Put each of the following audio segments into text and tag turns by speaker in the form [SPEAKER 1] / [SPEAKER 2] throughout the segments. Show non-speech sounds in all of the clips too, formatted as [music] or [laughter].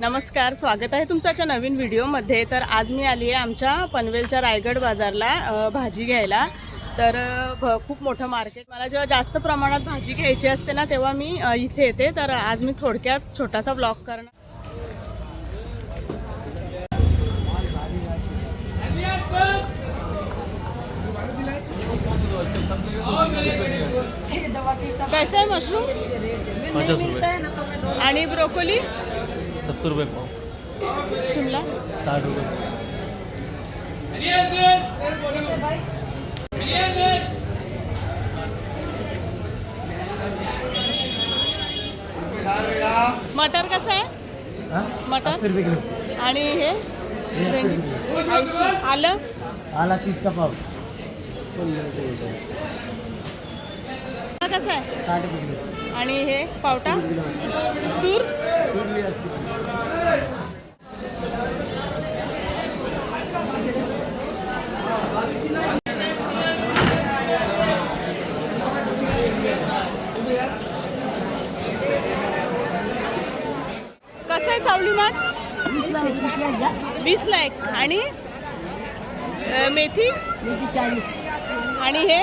[SPEAKER 1] नमस्कार स्वागत आहे तुमच्याच्या नवीन व्हिडिओमध्ये. तर आज मी आली आहे आमच्या पनवेलच्या रायगड बाजारला भाजी घ्यायला. तर खूप मोठं मार्केट मला जेव्हा जास्त प्रमाणात भाजी घ्यायची असते ना तेव्हा मी इथे येते. तर आज मी थोडक्यात छोटासा ब्लॉग करणार. कैसा आहे मशरूम आणि ब्रोकोली
[SPEAKER 2] सत्तर रुपये पाव.
[SPEAKER 1] शिमला?
[SPEAKER 2] साठ रुपये
[SPEAKER 1] मटर कसं आहे? मटर? आणि हे? आलं?
[SPEAKER 2] आला तीस का पाव?
[SPEAKER 1] कसं आहे?
[SPEAKER 2] साठ रुपये
[SPEAKER 1] आणि हे पावटा? तूर? कसं आहे चावली माठ वीसला एक आणि अ, मेथी? आणि हे?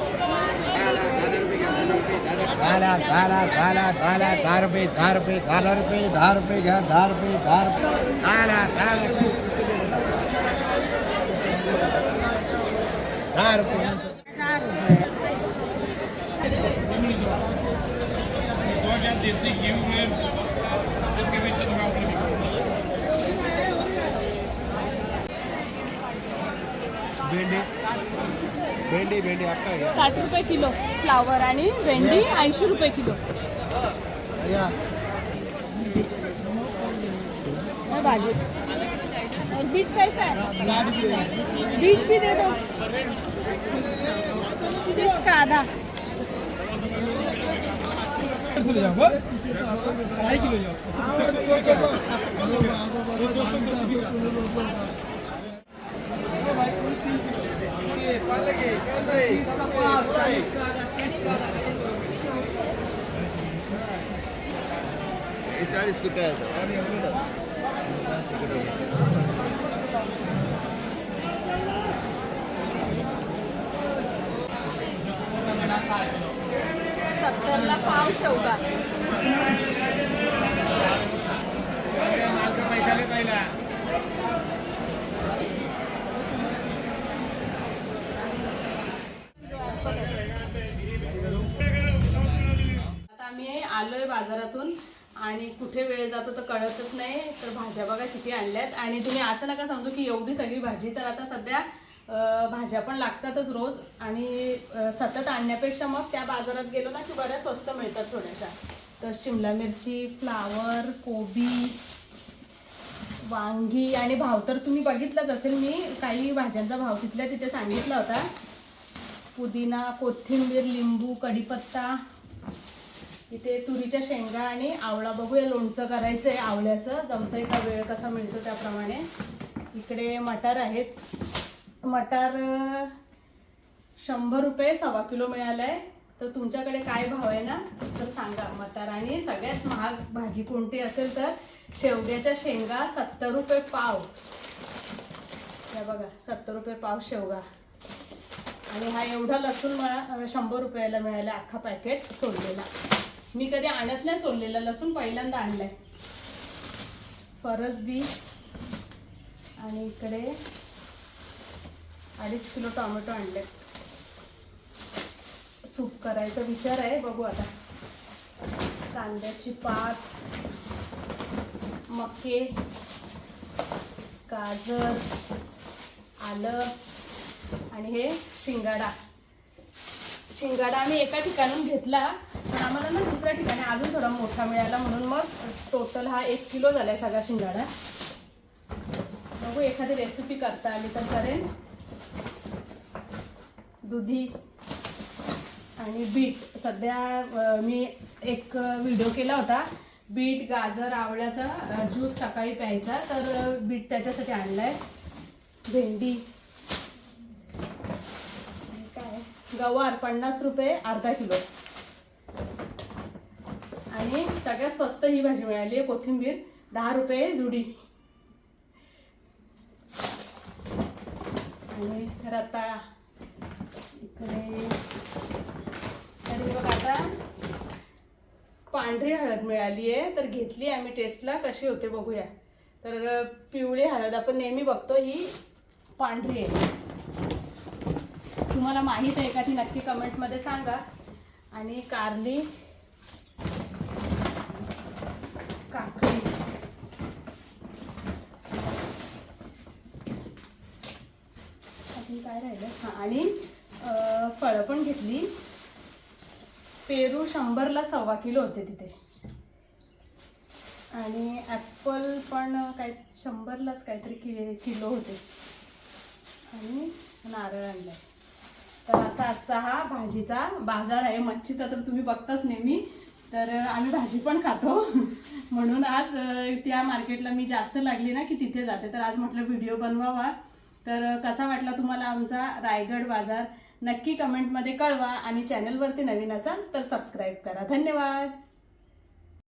[SPEAKER 3] दहा दहा दहा दहा दहा रुपये दहा रुपये दहा रुपये दहा रुपये घ्या दहा रुपये दहा रुपये. दहा दहा दहा रुपये. भेंडी भेंडी भेंडी
[SPEAKER 1] साठ रुपये किलो फ्लावर आणि भेंडी ऐंशी रुपये किलो.
[SPEAKER 3] या.
[SPEAKER 1] भाजी और बीट कैसा है? बीट भी दे दो. इसका आधा.
[SPEAKER 3] हे चाळीस कुठे आहे
[SPEAKER 1] सत्तरला पाव शेवगा आता आलो आहे बाजारातून आणि कुठे वेळ जातो तर कळतच नाही. तर भाज्या बघा किती आणल्यात. आणि तुम्ही असं नका समजू की एवढी सगळी भाजी तर आता सध्या भाज्या पण लागतातच रोज. आणि सतत आणण्यापेक्षा मग त्या बाजारात गेलो ना की बऱ्या स्वस्त मिळतात थोड्याशा. तर शिमला मिरची फ्लावर कोबी वांगी आणि भाव तर तुम्ही बघितलाच असेल. मी काही भाज्यांचा भाव तिथल्या तिथे सांगितला होता. पुदिना कोथिंबीर लिंबू कढीपत्ता इथे तुरीच्या शेंगा आणि आवळा. बघूया लोणचं करायचं आहे आवळ्याचं जमतंय का वेळ कसा मिळतो त्याप्रमाणे. इकडे मटार आहेत. मटार शंभर रुपये सव्वा किलो मिळालं आहे तर तुमच्याकडे काय भाव आहे ना तर सांगा. मटार आणि सगळ्यात महाग भाजी कोणती असेल तर शेवग्याच्या शेंगा सत्तर रुपये पाव. या बघा सत्तर रुपये पाव शेवगा. आणि हा एवढा लसूण मला शंभर रुपयाला मिळाला अख्खा पॅकेट सोललेला मी कधी आणत नाही सोडलेलं लसूण पहिल्यांदा आणलाय. फरसबी आणि इकडे अडीच किलो टोमॅटो आणले. सूप करायचा विचार आहे बघू आता. कांद्याची पात मके गाजर आलं आणि हे शिंगाडा. शिंगाडा आम्ही एका ठिकाणून घेतला पण आम्हाला ना दुसऱ्या ठिकाणी अजून थोडा मोठा मिळाला म्हणून मग टोटल हा एक किलो झालाय सगळा शिंगाडा. बघू एखादी रेसिपी करता आली तर करेन. दुधी आणि बीट. सध्या मी एक व्हिडिओ केला होता. बीट गाजर आवळ्याचा ज्यूस सकाळी प्यायचा. तर बीट त्याच्यासाठी आणला आहे भेंडी आणि काय गवार पन्नास रुपये अर्धा किलो. आणि सगळ्यात स्वस्त ही भाजी मिळाली आहे कोथिंबीर दहा रुपये जुडी. आणि रताळा इकडे तरी बघ आता पांढरी हळद मिळाली आहे तर घेतली आम्ही टेस्टला कशी होते बघूया. तर पिवळी हळद आपण नेहमी बघतो ही पांढरी आहे. तुम्हाला माहीत आहे का ती नक्की कमेंटमध्ये सांगा. आणि कारली. काकडी. अजून काय राहिलं? हां आणि फळं पण घेतली. पेरू शंभरला सव्वा किलो होते तिथे. आणि ॲपल पण काय शंभरलाच काहीतरी कि किलो होते. आणि नारळ आणलाय. तर असा आजचा हा भाजीचा बाजार आहे. मच्छीचा तर तुम्ही बघताच नेहमी. तर आम्ही भाजी पण खातो. [laughs] म्हणून आज त्या मार्केटला मी जास्त लागली ना की तिथे जाते. तर आज म्हटलं व्हिडिओ बनवावा. तर कसा वाटला तुम्हाला आमचा रायगड बाजार? नक्की कमेंटमध्ये कळवा आणि चॅनलवरती नवीन असाल तर सबस्क्राईब करा. धन्यवाद!